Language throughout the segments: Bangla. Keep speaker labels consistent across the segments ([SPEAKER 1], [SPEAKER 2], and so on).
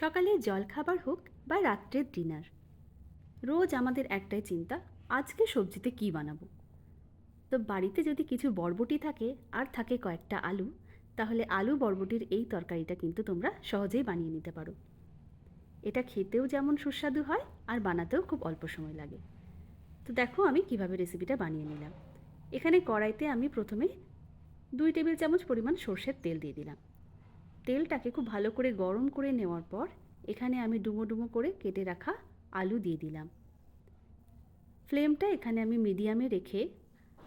[SPEAKER 1] সকালে জলখাবার হোক বা রাত্রের ডিনার। রোজ আমাদের একটাই চিন্তা, আজকে সবজিতে কী বানাবো? তো বাড়িতে যদি কিছু বরবটি থাকে, আর থাকে কয়েকটা আলু, তাহলে আলু বরবটির এই তরকারিটা কিন্তু তোমরা সহজেই বানিয়ে নিতে পারো। এটা খেতেও যেমন সুস্বাদু হয়, আর বানাতেও খুব অল্প সময় লাগে। তো দেখো আমি কীভাবে রেসিপিটা বানিয়ে নিলাম। এখানে কড়াইতে আমি প্রথমে দুই টেবিল চামচ পরিমাণ সর্ষের তেল দিয়ে দিলাম। তেলটাকে খুব ভালো করে গরম করে নেওয়ার পর এখানে আমি ডুমো ডুমো করে কেটে রাখা আলু দিয়ে দিলাম। ফ্লেমটা এখানে আমি মিডিয়ামে রেখে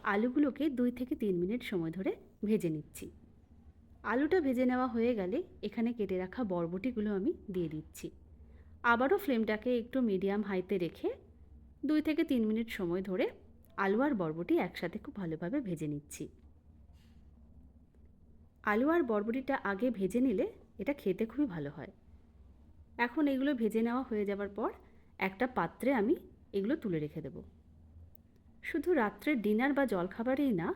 [SPEAKER 1] আলুগুলোকে দুই থেকে তিন মিনিট সময় ধরে ভেজে নিচ্ছি। আলুটা ভেজে নেওয়া হয়ে গেলে এখানে কেটে রাখা বরবটিগুলো আমি দিয়ে দিচ্ছি। আবারও ফ্লেমটাকে একটু মিডিয়াম হাইতে রেখে দুই থেকে তিন মিনিট সময় ধরে আলু আর বরবটি একসাথে খুব ভালোভাবে ভেজে নিচ্ছি। আলু আর বরবটিটা আগে ভেজে নিলে এটা খেতে খুবই ভালো হয়। এখন এগুলো ভেজে নেওয়া হয়ে যাবার পর একটা পাত্রে আমি এগুলো তুলে রেখে দেব। শুধু রাত্রের ডিনার বা জলখাবারেই না,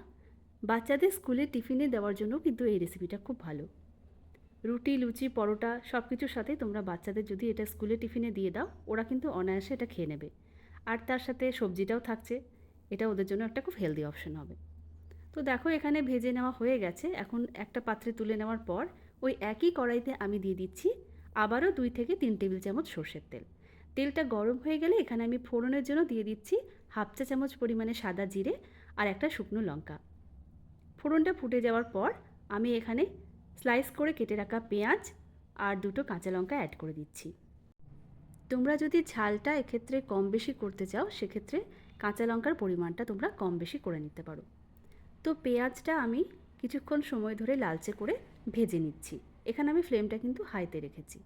[SPEAKER 1] বাচ্চাদের স্কুলে টিফিনে দেওয়ার জন্য কিন্তু এই রেসিপিটা খুব ভালো। রুটি, লুচি, পরোটা সব কিছুর সাথে তোমরা বাচ্চাদের যদি এটা স্কুলে টিফিনে দিয়ে দাও, ওরা কিন্তু অনায়াসে এটা খেয়ে নেবে। আর তার সাথে সবজিটাও থাকছে, এটা ওদের জন্য একটা খুব হেলদি অপশন হবে। তো দেখো এখানে ভেজে নেওয়া হয়ে গেছে। এখন একটা পাত্রে তুলে নেওয়ার পর ওই একই কড়াইতে আমি দিয়ে দিচ্ছি আবারও দুই থেকে তিন টেবিল চামচ সর্ষের তেল। তেলটা গরম হয়ে গেলে এখানে আমি ফোড়নের জন্য দিয়ে দিচ্ছি হাফ চা চামচ পরিমাণে সাদা জিরে আর একটা শুকনো লঙ্কা। ফোড়নটা ফুটে যাওয়ার পর আমি এখানে স্লাইস করে কেটে রাখা পেঁয়াজ আর দুটো কাঁচা লঙ্কা অ্যাড করে দিচ্ছি। তোমরা যদি ঝালটা এক্ষেত্রে কম বেশি করতে চাও, সেক্ষেত্রে কাঁচা লঙ্কার পরিমাণটা তোমরা কম বেশি করে নিতে পারো। তো পেঁয়াজটা আমি কিছুক্ষণ সময় ধরে লালচে করে ভেজে নিচ্ছি। এখানে আমি ফ্লেমটা কিন্তু হাইতে রেখেছি।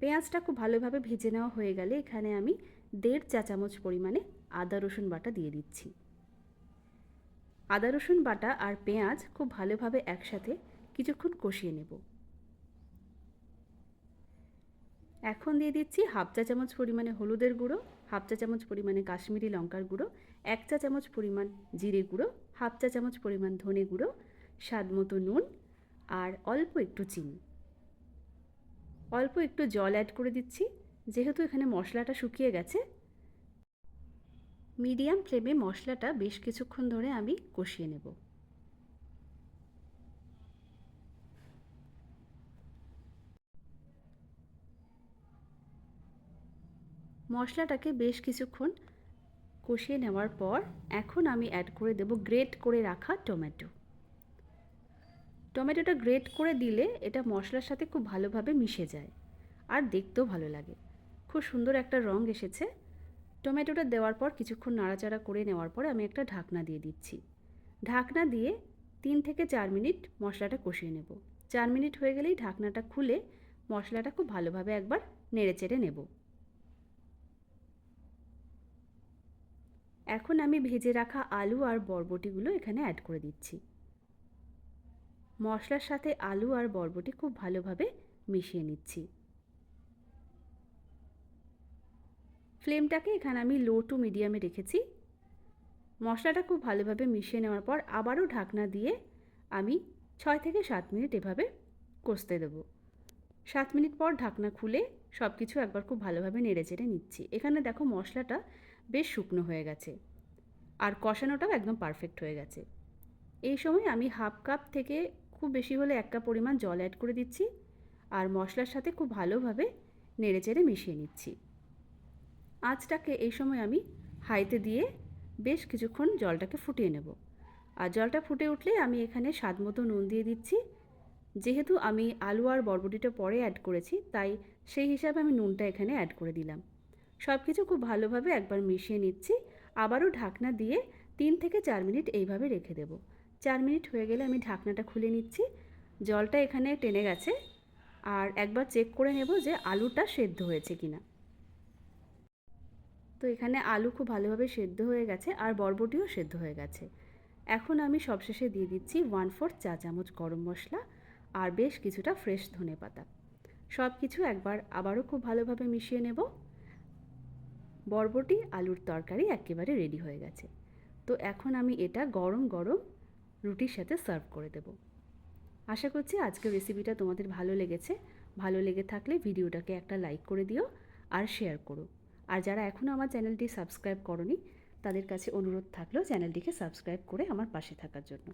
[SPEAKER 1] পেঁয়াজটা খুব ভালোভাবে ভেজে নেওয়া হয়ে গেলে এখানে আমি দেড় চা চামচ পরিমাণে আদা, রসুন বাটা দিয়ে দিচ্ছি। আদা, রসুন বাটা আর পেঁয়াজ খুব ভালোভাবে একসাথে কিছুক্ষণ কষিয়ে নেব। এখন দিয়ে দিচ্ছি হাফ চা চামচ পরিমাণে হলুদের গুঁড়ো, হাফ চা চামচ পরিমাণে কাশ্মীরি লঙ্কার গুঁড়ো এক চা চামচ পরিমাণ জিরে গুঁড়ো, হাফ চা চামচ পরিমাণ ধনে গুঁড়ো, স্বাদ মতো নুন আর অল্প একটু চিনি। অল্প একটু জল অ্যাড করে দিচ্ছি, যেহেতু এখানে মশলাটা শুকিয়ে গেছে। মিডিয়াম ফ্লেমে মশলাটা বেশ কিছুক্ষণ ধরে আমি কষিয়ে নেব। মশলাটাকে বেশ কিছুক্ষণ কষিয়ে নেওয়ার পর এখন আমি অ্যাড করে দেব গ্রেট করে রাখা টমেটো টমেটোটা গ্রেট করে দিলে এটা মশলার সাথে খুব ভালোভাবে মিশে যায় আর দেখতেও ভালো লাগে। খুব সুন্দর একটা রঙ এসেছে। টমেটোটা দেওয়ার পর কিছুক্ষণ নাড়াচাড়া করে নেওয়ার পর আমি একটা ঢাকনা দিয়ে দিচ্ছি। ঢাকনা দিয়ে তিন থেকে চার মিনিট মশলাটা কষিয়ে নেব। চার মিনিট হয়ে গেলেই ঢাকনাটা খুলে মশলাটা খুব ভালোভাবে একবার নেড়ে চেড়ে নেব। এখন আমি ভেজে রাখা আলু আর বরবটিগুলো এখানে অ্যাড করে দিচ্ছি। মশলার সাথে আলু আর বরবটি খুব ভালোভাবে মিশিয়ে নিচ্ছি। ফ্লেমটাকে এখানে আমি লো টু মিডিয়ামে রেখেছি। মশলাটা খুব ভালোভাবে মিশিয়ে নেওয়ার পর আবারও ঢাকনা দিয়ে আমি ছয় থেকে সাত মিনিট এভাবে কষতে দেবো। সাত মিনিট পর ঢাকনা খুলে সব কিছু একবার খুব ভালোভাবে নেড়ে চেড়ে নিচ্ছি। এখানে দেখো মশলাটা বেশ শুকনো হয়ে গেছে। আর কষানোটাও একদম পারফেক্ট হয়ে গেছে। এই সময় আমি হাফ কাপ থেকে খুব বেশি হলে এক কাপ পরিমাণ জল অ্যাড করে দিচ্ছি আর মশলার সাথে খুব ভালোভাবে নেড়ে চেড়ে মিশিয়ে নিচ্ছি। আঁচটাকে এই সময় আমি হাইতে দিয়ে বেশ কিছুক্ষণ জলটাকে ফুটিয়ে নেব। আর জলটা ফুটে উঠলে আমি এখানে স্বাদ মতো নুন দিয়ে দিচ্ছি। যেহেতু আমি আলু আর বরবটিটা পরে অ্যাড করেছি, তাই সেই হিসাবে আমি নুনটা এখানে অ্যাড করে দিলাম। সব কিছু খুব ভালোভাবে একবার মিশিয়ে নিচ্ছি। আবারও ঢাকনা দিয়ে তিন থেকে চার মিনিট এইভাবে রেখে দেব। চার মিনিট হয়ে গেলে আমি ঢাকনাটা খুলে নিচ্ছি। জলটা এখানে টেনে গেছে। আর একবার চেক করে নেব যে আলুটা সেদ্ধ হয়েছে কিনা। তো এখানে আলু খুব ভালোভাবে সেদ্ধ হয়ে গেছে আর বরবটিও সেদ্ধ হয়ে গেছে। এখন আমি সবশেষে দিয়ে দিচ্ছি ওয়ান ফোর্থ চা চামচ গরম মশলা আর বেশ কিছুটা ফ্রেশ ধনে পাতা সব কিছু একবার আবারও খুব ভালোভাবে মিশিয়ে নেব। বরবটি, আলুর তরকারি একেবারে রেডি হয়ে গেছে। তো এখন আমি এটা গরম গরম রুটির সাথে সার্ভ করে দেব। আশা করছি আজকের রেসিপিটা তোমাদের ভালো লেগেছে। ভালো লেগে থাকলে ভিডিওটাকে একটা লাইক করে দিও আর শেয়ার করো। আর যারা এখনও আমার চ্যানেলটি সাবস্ক্রাইব করনি, তাদের কাছে অনুরোধ থাকলেও চ্যানেলটিকে সাবস্ক্রাইব করে আমার পাশে থাকার জন্য।